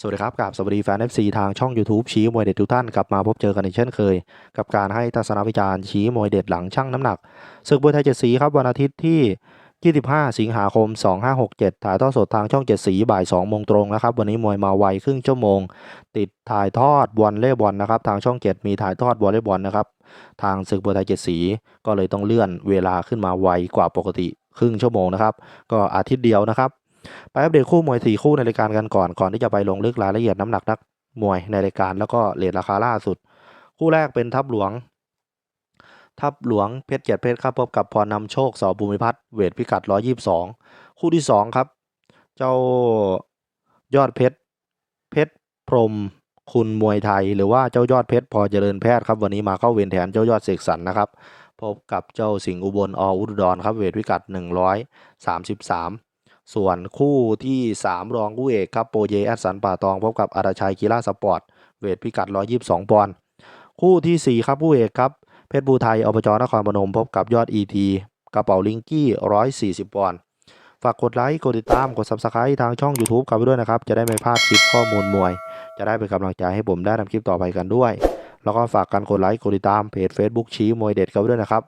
สวัสดีครับกับสวัสดีแฟน FC ทางช่อง YouTube ชี้มวยเด็ดทุกท่านกลับมาพบเจอกันอีกเช่นเคย กับการให้ทัศนวิจารณ์ชี้มวยเด็ดหลังช่างน้ำหนักศึกมวยไทยเจ็ดสีครับวันอาทิตย์ที่ 25 สิงหาคม 2567 ถ่ายทอดสดทางช่องเจ็ดสีบ่าย2โมงตรงนะครับวันนี้มวยมาไวครึ่งชั่วโมง ติดถ่ายทอดวอลเล่บอลนะครับทางช่อง7มีถ่ายทอดวอลเล่บอลนะครับทางศึกมวยไทยเจ็ดสีก็เลยต้องเลื่อนเวลาขึ้นมาไวกว่าปกติครึ่งชั่วโมงนะครับก็อาทิตย์เดียวนะครับ ไปอัปเดตคู่มวย 4 คู่ในรายการกันก่อนก่อนที่จะไปลงลึกรายละเอียดน้ำหนักนักมวยในรายการแล้วก็เลทราคาล่าสุด คู่แรกเป็นทัพหลวง ทัพหลวงเพชรเกียรติเพชรครับพบกับพรนำโชคสอภูมิพัฒน์เวทพิกัด 122 คู่ที่ 2 ครับ เจ้ายอดเพชรเพชรพรมคุณมวยไทย หรือว่าเจ้ายอดเพชรพอเจริญแพทย์ครับวันนี้มาเข้าเวรแทนเจ้ายอดเสกสรรนะครับพบกับเจ้าสิงห์อุบลออุดรครับเวทพิกัด 133 ส่วนคู่ที่ 3 รองคู่เอกครับโปเยแอดสันป่าตองพบกับอารชัยกีฬาสปอร์ต เวทพิกัด 122 ปอนด์คู่ทีสี่ 4 ครับคู่เอกครับ เพชรบูไทยอบจนครพนมพบกับยอด ET กระเป๋าลิงกี้ 140 ปอนด์ฝากกดไลค์ กดติดตาม กด Subscribe ทางช่อง YouTube กันไปด้วยนะครับ จะได้ไม่พลาดคลิปข้อมูลมวย จะได้เป็นกำลังใจให้ผมได้ทำคลิปต่อไปกันด้วย แล้วก็ฝากกันกดไลค์ กดติดตามเพจ Facebook ชี้มวยเด็ดกันไปด้วยนะครับ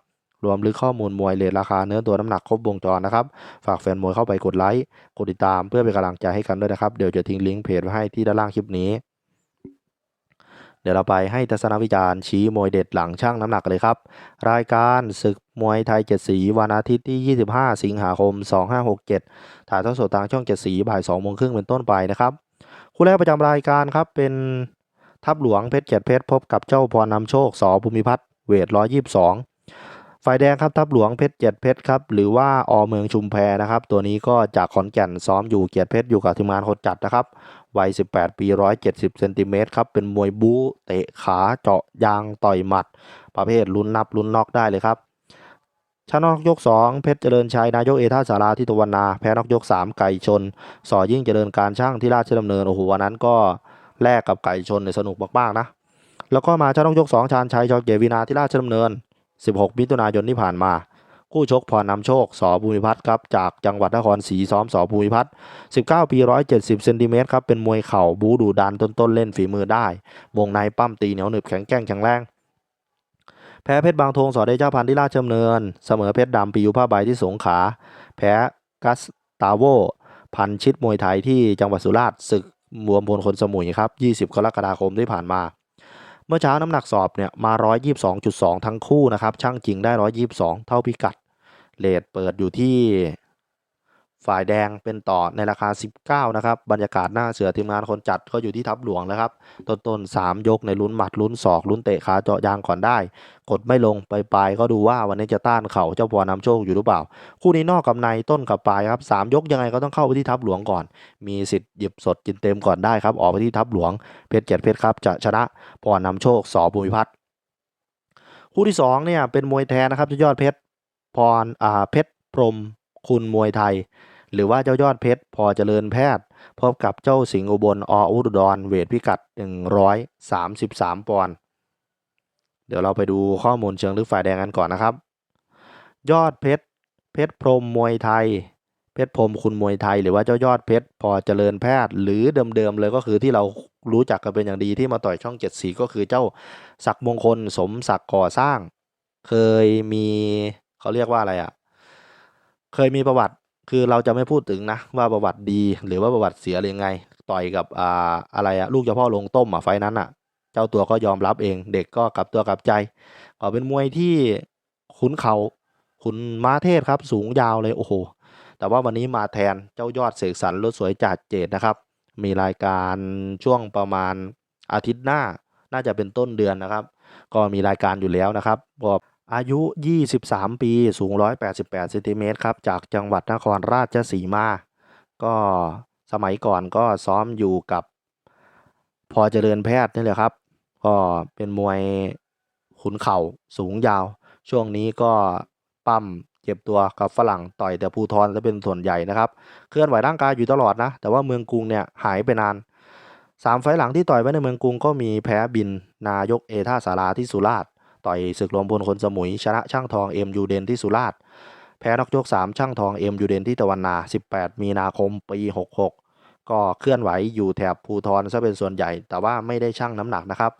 รวมลึกข้อมูลมวยเลทราคาเนื้อตัวน้ำหนักครบวงจรนะครับ ฝากแฟนมวยเข้าไปกดไลค์ กดติดตามเพื่อเป็นกำลังใจให้กันด้วยนะครับ เดี๋ยวจะทิ้งลิงก์เพจไว้ให้ที่ด้านล่างคลิปนี้ เดี๋ยวเราไปให้ทัศนวิจารณ์ชี้มวยเด็ดหลังช่างน้ำหนักเลยครับ รายการศึกมวยไทยเจ็ดสีวันอาทิตย์ที่ 25 สิงหาคม 2567 ถ่ายทอดสดทางช่องเจ็ดสีบ่าย2โมงครึ่งเป็นต้นไปนะครับ คู่แรกประจำรายการครับเป็นทัพหลวงเพชรเกียรติเพชรพบกับเจ้าพรนำโชคสอภูมิพัฒน์เวท122 ฝ่ายแดงครับทัพหลวงเพชรเกียรติเพชรครับหรือว่าอเมืองชุมแพนะครับ ตัวนี้ก็จากขอนแก่นซ้อมอยู่เกียรติเพชรอยู่กับทีมงานคนจัดนะครับวัย 18 ปี 170 เซนติเมตรครับ เป็นมวยบู๊เตะขาเจาะยางต่อยหมัด ประเภทลุ้นนับลุ้นน็อกได้เลยครับชนะนอกยก 2 เพชรเจริญชัย นายกเอท่าสาราที่ตะวันนา แพ้นอกยก 3 ไก่ชน สอยิ่งเจริญการช่างที่ราชดำเนิน โอ้โหวันนั้นก็แลกกับไก่ชนเนี่ยสนุกมากๆนะ แล้วก็มาชนะนอกยก 2 ชาญชัยจอเกียรติวินาที่ราชดำเนิน 16 มิถุนายนที่ผ่านมา คู่ชกพรนำโชคสอภูมิพัฒน์ครับจากจังหวัดนครศรีซ้อมสอภูมิพัฒน์19 ปี 170 เซนติเมตรครับเป็นมวยเข่าบูดูดันต้นๆเล่นฝีมือได้ วงในปั้มตีเหนียวหนึบแข็งแกร่งแข็งแรงแพ้เพชรบางทงสอเดชเจ้าพันธ์ที่ราชดำเนิน เสมอเพชรดำปียุผ้าใบที่สงขา แพ้กัสตาโว พันชิดมวยไทยที่จังหวัดสุราษฎร์ศึกมวมพลคนสมุยครับ 20 กรกฎาคมที่ผ่านมา เมื่อเช้าน้ำหนักสอบเนี่ยมา 122.2 ทั้งคู่นะครับช่างจริงได้ 122 เท่าพิกัดเลทเปิดอยู่ที่ ฝ่ายแดงเป็นต่อในราคา 19 นะครับ บรรยากาศหน้าเสือทีมงานคนจัดก็อยู่ที่ทับหลวงแล้วครับ ต้นต้น3ยกในลุ้นหมัดลุ้นศอกลุ้นเตะขาเจาะยางก่อนได้ กดไม่ลงไปปลายก็ดูว่าวันนี้จะต้านเข่าเจ้าพรนำโชคอยู่หรือเปล่า คู่นี้นอกกับในต้นกับปลายครับสามยกยังไงก็ต้องเข้าไปที่ทับหลวงก่อน มีสิทธิ์หยิบสดกินเต็มก่อนได้ครับ ออกไปที่ทับหลวง เพชรเกียรติเพชรครับจะชนะพรนำโชคสอภูมิพัฒน์คู่ที่สองเนี่ยเป็นมวยแทนนะครับจ้ายอดเพชรพรอ่าเพชรพรมคุณมวยไทย หรือว่าเจ้ายอดเพชรพอเจริญแพทย์พบกับเจ้าสิงห์อุบลออุดรเวทพิกัด 133 ปอนด์เดี๋ยวเราไปดูข้อมูลเชิงลึกฝ่ายแดงกันก่อนนะครับ ยอดเพชรเพชรพรมมวยไทย เพชรพรมคุณมวยไทย หรือว่าเจ้ายอดเพชรพอเจริญแพทย์ หรือเดิมๆเลยก็คือที่เรารู้จักกันเป็นอย่างดีที่มาต่อยช่องเจ็ดสีก็คือเจ้าศักมงคลสมศักก่อสร้าง เคยมีเขาเรียกว่าอะไรอะ่ะ เคยมีประวัติ คือเราจะไม่พูดถึงนะว่าประวัติดีหรือว่าประวัติเสียหรือยังไง ต่อยกับอ่าอะไรอะลูกเจ้าพ่อลงต้มอะไฟนั้นอะเจ้าตัวก็ยอมรับเอง เด็กก็กลับตัวกลับใจก็เป็นมวยที่ขุนเขาขุนม้าเทศครับ สูงยาวเลยโอ้โหแต่ว่าวันนี้มาแทนเจ้ายอดเสกสรรรถสวยจัดเจดนะครับ มีรายการช่วงประมาณอาทิตย์หน้า น่าจะเป็นต้นเดือนนะครับ ก็มีรายการอยู่แล้วนะครับก็ อายุ 23 ปี สูง 188เซนติเมตรครับ จากจังหวัดนครราชสีมา ก็สมัยก่อนก็ซ้อมอยู่กับพอเจริญแพทย์นี่แหละครับ ก็เป็นมวยขุนเข่าสูงยาว ช่วงนี้ก็ปั้มเจ็บตัวกับฝรั่งต่อยแต่ภูทรจะเป็นส่วนใหญ่นะครับ เคลื่อนไหวร่างกายอยู่ตลอดนะ แต่ว่าเมืองกรุงเนี่ยหายไปนานสามไฟหลังที่ต่อยไว้ในเมืองกรุงก็มีแพ้บินนายกเอท่าสาราที่สุราษฎร์ ต่อยศึกรวมพลคนสมุย ชนะช่างทองเอ็มยูเดนที่สุราษฎร์แพ้นอกยก 3 ช่างทองเอ็มยูเดนที่ตะวันนา 18 มีนาคมปี 66ก็เคลื่อนไหวอยู่แถบภูทรซะเป็นส่วนใหญ่ แต่ว่าไม่ได้ชั่งน้ำหนักนะครับ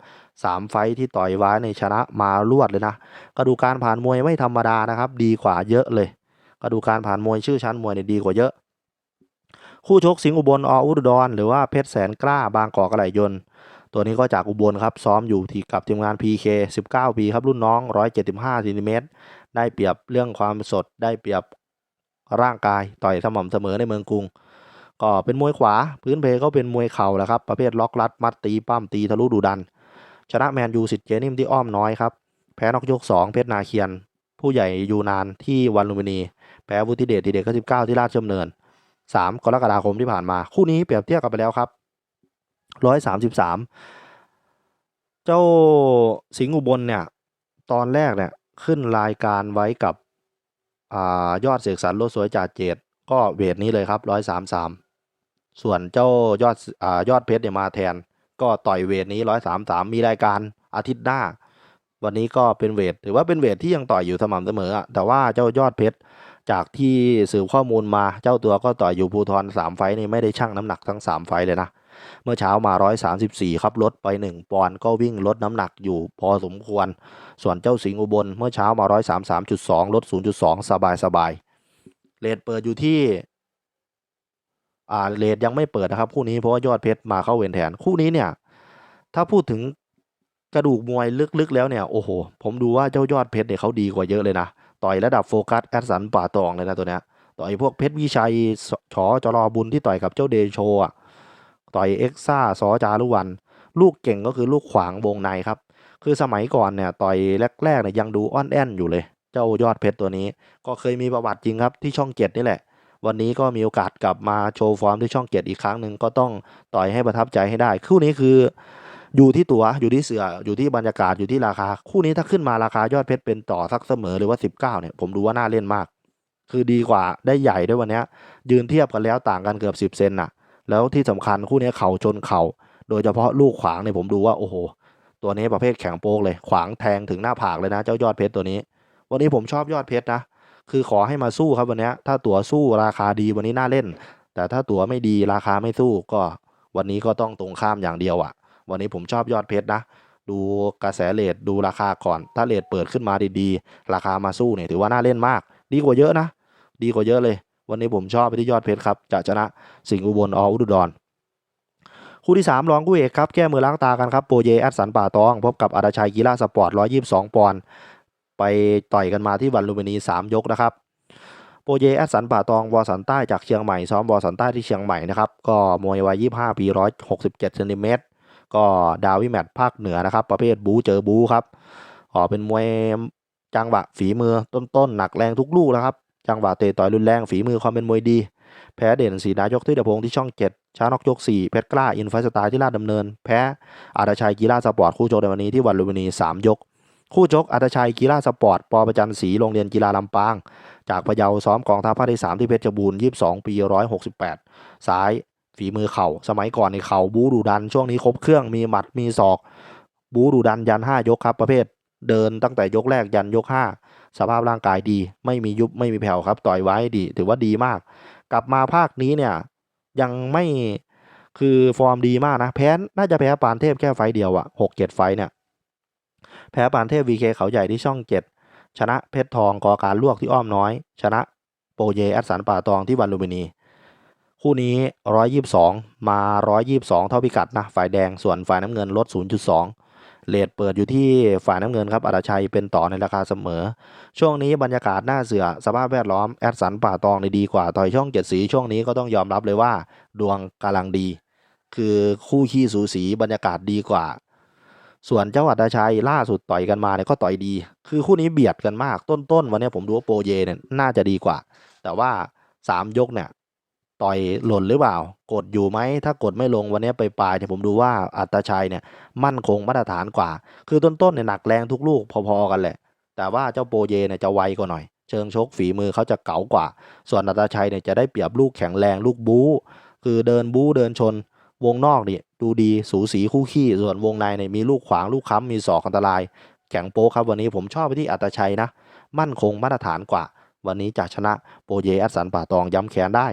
สามไฟที่ต่อยไว้ในชนะมารวดเลยนะกระดูการผ่านมวยไม่ธรรมดานะครับ ดีกว่าเยอะเลยกระดูกการผ่านมวยชื่อชั้นมวยเนี่ยดีกว่าเยอะ คู่ชกสิงห์อุบลออุดรหรือว่าเพชรแสนกล้าบางกอกกระไหลยน ตัวนี้ก็จากอุบลครับ ซ้อมอยู่ที่กับทีมงาน PK 19 ปี ครับ รุ่นน้อง 175ซนิเมตร ได้เปรียบเรื่องความสด ได้เปรียบร่างกาย ต่อยสม่ำเสมอในเมืองกรุง ก็เป็นมวยขวา พื้นเพก็เป็นมวยเข่าแหละครับ ประเภทล็อกรัด มัดตี ปั้มตี ทะลุดุดัน ชนะแมนยูสิทธิ์เจนิมที่อ้อมน้อยครับ แพ้นอกยก 2 เพชรนาเคียน ผู้ใหญ่ยูนานที่วันลุมพินี แพ้วุฒิเดชทีเด็กก็19 ที่ราชดำเนิน 3 กรกฎาคมที่ผ่านมา คู่นี้เปรียบเทียบกันไปแล้วครับ 133เจ้าสิงห์อุบลเนี่ย ตอนแรกเนี่ยขึ้นรายการไว้กับอยอดเสกสรรโลสวยจ่าเจดก็เวทนี้เลยครับ133ส่วนเจ้ายอดอยอดเพชรเนี่ยมาแทน ก็ต่อยเวทนี้133มีรายการอาทิตย์หน้า วันนี้ก็เป็นเวทถือว่าเป็นเวทที่ยังต่อยอยู่สม่ำเสมอแต่ว่าเจ้ายอดเพชรจากที่สืบข้อมูลมาเจ้าตัวก็ต่อยอยู่ภูทรสามไฟนี่ไม่ได้ชั่งน้ำหนักทั้ง3ไฟเลยนะ เมื่อเช้ามา 134 ครับลดไป 1 ปอนด์ก็วิ่งลดน้ำหนักอยู่พอสมควร ส่วนเจ้าสิงห์อุบลเมื่อเช้ามา 133.2 ลด 0.2 สบายสบายเลทเปิดอยู่ที่อ่าเลทยังไม่เปิดนะครับ คู่นี้เพราะว่ายอดเพชรมาเข้าเวรแทนคู่นี้เนี่ย ถ้าพูดถึงกระดูกมวยลึกๆแล้วเนี่ยโอ้โห ผมดูว่าเจ้ายอดเพชรเนี่ยเขาดีกว่าเยอะเลยนะต่อยระดับโฟกัสแอดสันป่าตองเลยนะตัวเนี้ยต่อยพวกเพชรวิชัยชอจรอบุญที่ต่อยกับเจ้าเดโชอะ ต่อยเอ็กซ่าซอจารุวัน ลูกเก่งก็คือลูกขวางวงในครับ คือสมัยก่อนเนี่ยต่อยแรกๆเนี่ยยังดูอ้อนแอนอยู่เลย เจ้ายอดเพชรตัวนี้ ก็เคยมีประวัติจริงครับที่ช่องเจ็ดนี่แหละ วันนี้ก็มีโอกาสกลับมาโชว์ฟอร์มที่ช่องเจ็ดอีกครั้งหนึ่งก็ต้องต่อยให้ประทับใจให้ได้ คู่นี้คืออยู่ที่ตัวอยู่ที่เสืออยู่ที่บรรยากาศอยู่ที่ราคา คู่นี้ถ้าขึ้นมาราคายอดเพชรเป็นต่อสักเสมอหรือว่า 19เนี่ยผมดูว่าน่าเล่นมาก คือดีกว่าได้ใหญ่ด้วยวันนี้ยยืนเทียบกันแล้วต่างกันเกือบ 10 เซนน่ะ แล้วที่สำคัญคู่นี้เข่าชนเข่า โดยเฉพาะลูกขวางเนี่ยผมดูว่าโอ้โห ตัวนี้ประเภทแข็งโป๊กเลย ขวางแทงถึงหน้าผากเลยนะ เจ้ายอดเพชรตัวนี้ วันนี้ผมชอบยอดเพชรนะ คือขอให้มาสู้ครับวันนี้ ถ้าตั๋วสู้ราคาดีวันนี้น่าเล่น แต่ถ้าตั๋วไม่ดีราคาไม่สู้ก็ วันนี้ก็ต้องตรงข้ามอย่างเดียวอะ่ะ วันนี้ผมชอบยอดเพชรนะ ดูกระแสเลทดูราคาก่อน ถ้าเลทเปิดขึ้นมาดีๆ ราคามาสู้เนี่ยถือว่าน่าเล่นมาก ดีกว่าเยอะนะ ดีกว่าเยอะเลย วันนี้ผมชอบไปที่ยอดเพชรครับจะชนะสิงห์อุบลออุดรคู่ที่ 3 รองคู่เอกครับแก้มือล้างตากันครับโปรเยแอดสันป่าตอง พบกับอาราชัยกีฬาสปอร์ต 122 ปอนด์ไปต่อยกันมาที่วันลุมพินี 3 ยกนะครับโปรเยแอดสันป่าตองวอสันใต้จากเชียงใหม่ซ้อมวอสันใต้ที่เชียงใหม่นะครับก็มวยวัย 25 ปี 167เซนติเมตรก็ดาวิแมตภาคเหนือนะครับ ประเภทบูเจอบูครับอ๋อเป็นมวยจังหวะฝีมือต้นๆหนักแรงทุกลูกแล้วครับ จังหวะเตะต่อยรุนแรงฝีมือความเป็นมวยดี แพ้เด่นสีนายกที่เดพงที่ช่องเจ็ดช้านอกยกสี่เพชรกล้าอินไฟสไตล์ที่ลาดดำเนิน แพ้อาราชัยกีฬาสปอร์ตคู่โจในวันนี้ที่วันลุมพินีสามยก คู่ชกอาราชัยกีฬาสปอร์ตปอประจันศรีโรงเรียนกีฬาลำปาง จากพะเยาซ้อมกองทัพภาคที่สามที่เพชรบูรณ์ยี่สิบสองปีร้อยหกสิบแปดซ้ายฝีมือเข่า สมัยก่อนในเข่าบูดูดัน ช่วงนี้ครบเครื่องมีหมัดมีศอก บูดูดันยันห้ายกครับประเภท เดินตั้งแต่ยกแรกยันยกห้า สภาพร่างกายดี ไม่มียุบไม่มีแผ่วครับ ต่อยไว้ดี ถือว่าดีมาก กลับมาภาคนี้เนี่ยยังไม่คือฟอร์มดีมากนะ แพ้น่าจะแพ้ปานเทพแค่ไฟเดียวอะหกเจ็ดไฟเนี่ย แพ้ปานเทพวีเคเขาใหญ่ที่ช่องเจ็ดชนะเพชรทองกอการลวกที่อ้อมน้อย ชนะโปเยแอดสันป่าตองที่วันลุมินี คู่นี้ 122 มา 122 เท่าพิกัดนะ ฝ่ายแดงส่วนฝ่ายน้ำเงินลด 0.2 เลทเปิดอยู่ที่ฝ่ายน้ำเงินครับอาราชัยเป็นต่อในราคาเสมอ ช่วงนี้บรรยากาศหน้าเสือสภาพแวดล้อมแอดสันป่าตองในดีกว่าต่อยช่องเจ็ดสีช่วงนี้ก็ต้องยอมรับเลยว่า ดวงกำลังดี คือคู่ขี้สูสีบรรยากาศดีกว่า ส่วนเจ้าอัตชัยล่าสุดต่อยกันมาเนี่ยก็ต่อยดี คือคู่นี้เบียดกันมากต้นๆวันนี้ผมดูว่าโปรเยเนี่ยน่าจะดีกว่า แต่ว่าสามยกเนี่ย ต่อยหล่นหรือเปล่า กดอยู่ไหม ถ้ากดไม่ลงวันนี้ไปปลายเนี่ยผมดูว่าอัตชัยเนี่ยมั่นคงมาตรฐานกว่า คือต้นๆเนี่ยหนักแรงทุกลูกพอๆกันแหละ แต่ว่าเจ้าโปรเยเนี่ยจะไวกว่าหน่อย เชิงชกฝีมือเขาจะเก๋ากว่า ส่วนอัตชัยเนี่ยจะได้เปรียบลูกแข็งแรงลูกบู๊ คือเดินบู๊เดินชน วงนอกนี่ดูดีสูสีคู่ขี้ ส่วนวงในเนี่ยมีลูกขวางลูกค้ำมีศอกอันตราย แข็งโป๊ครับวันนี้ผมชอบไปที่อัตชัยนะ มั่นคงมาตรฐานกว่า วันนี้จะชนะโปรเยอัสันป่าตองย้ำแขนได้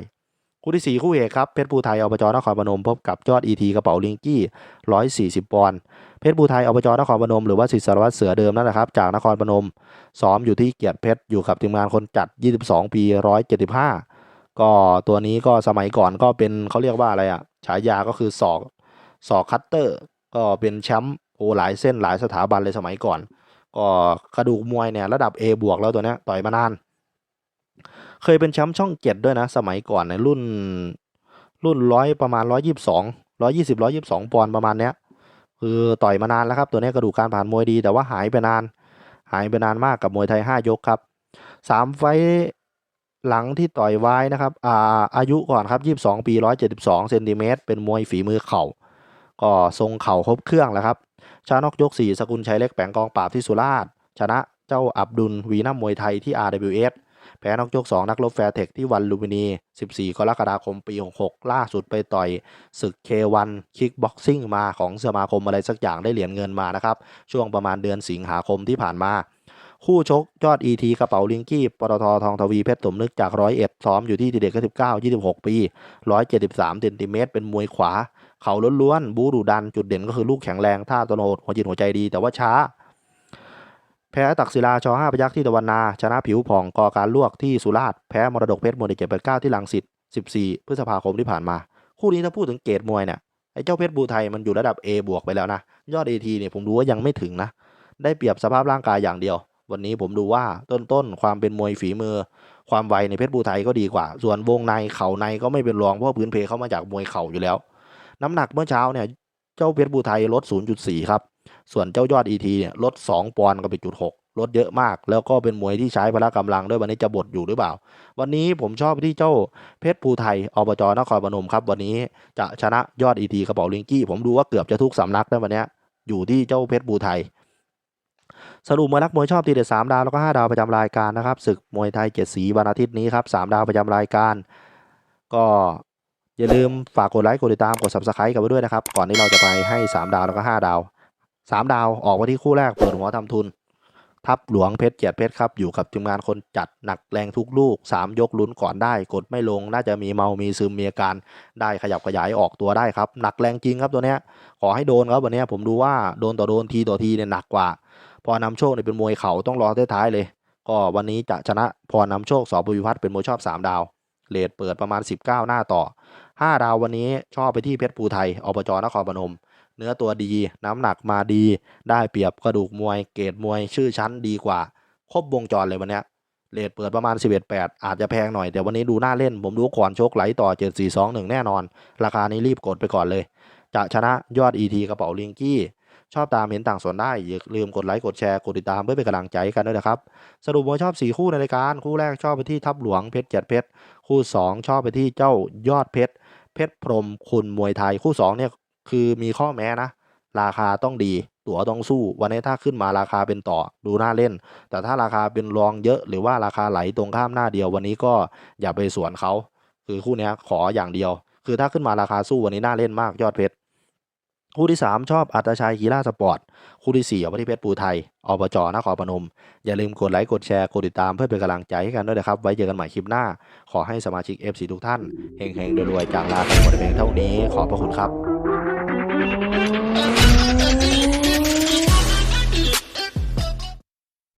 คู่ที่ 4 คู่เอกครับเพชรภูไทยอบจนครพนมพบกับยอดอีทีกระเป๋าลิงกี้ 140ปอนด์เพชรภูไทยอบจนครพนมหรือว่าศิษย์สารวัตรเสือเดิมนั่นแหละครับจากนครพนมซ้อมอยู่ที่เกียรติเพชรอยู่กับทีมงานคนจัด 22 ปี 175 ก็ตัวนี้ก็สมัยก่อนก็เป็นเขาเรียกว่าอะไรอะฉายาก็คือศอกศอกคัตเตอร์ ก็เป็นแชมป์โอ้หลายเส้นหลายสถาบันเลยสมัยก่อน ก็กระดูกมวยเนี่ยระดับ A บวกแล้วตัวเนี้ยต่อยมานาน เคยเป็นแชมป์ช่องเจ็ดด้วยนะ สมัยก่อนในรุ่นรุ่นร้อยประมาณร้อยยี่สิบสองร้อยยี่สิบร้อยยี่สิบสองปอนด์ประมาณเนี้ย คือต่อยมานานแล้วครับ ตัวนี้กระดูกการผ่านมวยดี แต่ว่าหายไปนาน หายไปนานมากกับมวยไทยห้ายกครับสามไฟหลังที่ต่อยไว้นะครับอาอายุก่อนครับยี่สิบสองปีร้อยเจ็ดสิบสองเซนติเมตรเป็นมวยฝีมือเข่า ก็ทรงเข่าครบเครื่องแหล้วครับ ชานอกยก 4 สกุลชัยเล็กแปงกองปราบที่สุราษฎร์ชนะเจ้าอับดุลวีนัมมวยไทยที่ RWS แพ้นอกยก 2 นักรบแฟร์เทคที่วันลูมินี 14 กรกฎาคมปี 66 ล่าสุดไปต่อยศึก K1 คิกบ็อกซิ่งมาของสมาคมอะไรสักอย่างได้เหรียญเงินมานะครับ ช่วงประมาณเดือนสิงหาคมที่ผ่านมา คู่ชกยอด ET กระเป๋าลิงกี้ปตททองทวีเพชรสมนึกจากร้อยเอ็ดซ้อมอยู่ที่ทีเด็ก19 26ปี173เซนติเมตรเป็นมวยขวา เข่าล้วนๆบูดุดันจุดเด่นก็คือลูกแข็งแรงท่าตโนดหัวจิตหัวใจดีแต่ว่าช้า แพ้ตักศิลาชอห้าพยักษ์ที่ตะวันนา ชนะผิวผ่องกอการลวกที่สุราษฎร์แพ้มรดกเพชรมวยเจ็ดแปดเก้าที่ลังสิต14พฤษภาคมที่ผ่านมา คู่นี้ถ้าพูดถึงเกรดมวยเนี่ยไอ้เจ้าเพชรบูไทยมันอยู่ระดับ A บวกไปแล้วนะ ยอด AT เนี่ยผมดูว่ายังไม่ถึงนะ ได้เปรียบสภาพร่างกายอย่างเดียว วันนี้ผมดูว่าต้นๆความเป็นมวยฝีมือ ความไวในเพชรบูไทยก็ดีกว่า ส่วนวงในเข่าในก็ไม่เป็นรองเพราะพื้นเพเขามาจากมวยเข่าอยู่แล้ว น้ำหนักเมื่อเช้าเนี่ยเจ้าเพชรบูไทยลด 0.4 ครับ ส่วนเจ้ายอด ET เนี่ยลด 2 ปอนด์กับไปจุด6ลดเยอะมาก แล้วก็เป็นมวยที่ใช้พละกำลังด้วยวันนี้จะบดอยู่หรือเปล่า วันนี้ผมชอบที่เจ้าเพชรภูไทยอบจนครพนมครับ วันนี้จะชนะยอด ET กระเป๋าลิงกี้ ผมดูว่าเกือบจะทุกสำนักนะวันนี้อยู่ที่เจ้าเพชรภูไทยสรุปมวยรักมวยชอบทีเด็ดสามดาวแล้วก็ห้าดาวประจำรายการนะครับศึกมวยไทยเจ็ดสีวันอาทิตย์นี้ครับสามดาวประจำรายการ ก็อย่าลืมฝากกดไลค์กดติดตามกด subscribe กันไว้ด้วยนะครับ ก่อนที่เราจะไปให้ 3 ดาวแล้วก็ 5 ดาว 3ดาวออกมาที่คู่แรกเปิดหัวทำทุน ทับหลวงเพชรเกียรติเพชรครับ อยู่กับทีมงานคนจัดหนักแรงทุกลูก 3 ยกลุ้นก่อนได้ กดไม่ลง น่าจะมีเมา มีซึม มีอาการ ได้ขยับขยายออกตัวได้ครับ หนักแรงจริงครับตัวเนี้ย ขอให้โดนครับวันนี้ผมดูว่าโดนต่อโดนทีต่อทีเนี่ยหนักกว่า พอนำโชคเนี่ยเป็นมวยเข่าต้องรอท้ายๆเลย ก็วันนี้จะชนะพรนำโชคสอบบุญพัฒน์เป็นมวยชอบ 3 ดาวเลทเปิดประมาณ 19 หน้าต่อ 5 ดาววันนี้ชอบไปที่เพชรภูไทยอบจนครพนม นื้อตัวดี น้ำหนักมาดี ได้เปรียบกระดูกมวย เกรดมวย ชื่อชั้นดีกว่า ครบวงจรเลยวันนี้เลทเปิดประมาณ 11-8 อาจจะแพงหน่อย แต่วันนี้ดูน่าเล่น ผมดูก่อนโชกไหลต่อ 7-4-2-1 แน่นอน ราคานี้รีบกดไปก่อนเลย จะชนะยอด ET กระเป๋าลิงกี้ ชอบตามเห็นต่างส่วนได้ อย่าลืมกดไลค์ กดแชร์ กดติดตามเพื่อเป็นกำลังใจกันด้วยนะครับ สรุปว่าชอบ 4 คู่ในรายการ คู่แรกชอบไปที่ทับหลวงเพชรเจ็ดเพชร คู่ 2 ชอบไปที่เจ้ายอดเพชร เพชรพรหมคุณมวยไทย คู่2เนี่ย คือมีข้อแม้นะ ราคาต้องดี ตั๋วต้องสู้ วันนี้ถ้าขึ้นมาราคาเป็นต่อดูน่าเล่น แต่ถ้าราคาเป็นรองเยอะ หรือว่าราคาไหลตรงข้ามหน้าเดียว วันนี้ก็อย่าไปสวนเขาคือคู่นี้ขออย่างเดียว คือถ้าขึ้นมาราคาสู้วันนี้น่าเล่นมากยอดเพชรคู่ที่ 3 ชอบอัตชัยกีฬาสปอร์ต คู่ที่4เอาไปที่เพชรปูไทยอบจนครพนม อย่าลืมกดไลค์ กดแชร์ กดติดตามเพื่อเป็นกำลังใจให้กันด้วยนะครับ ไว้เจอกันใหม่คลิปหน้า ขอให้สมาชิก FC ทุกท่านเฮงๆรวยๆจากลากันหมดเพียงเท่านี้ ขอบพระคุณครับ Thank you.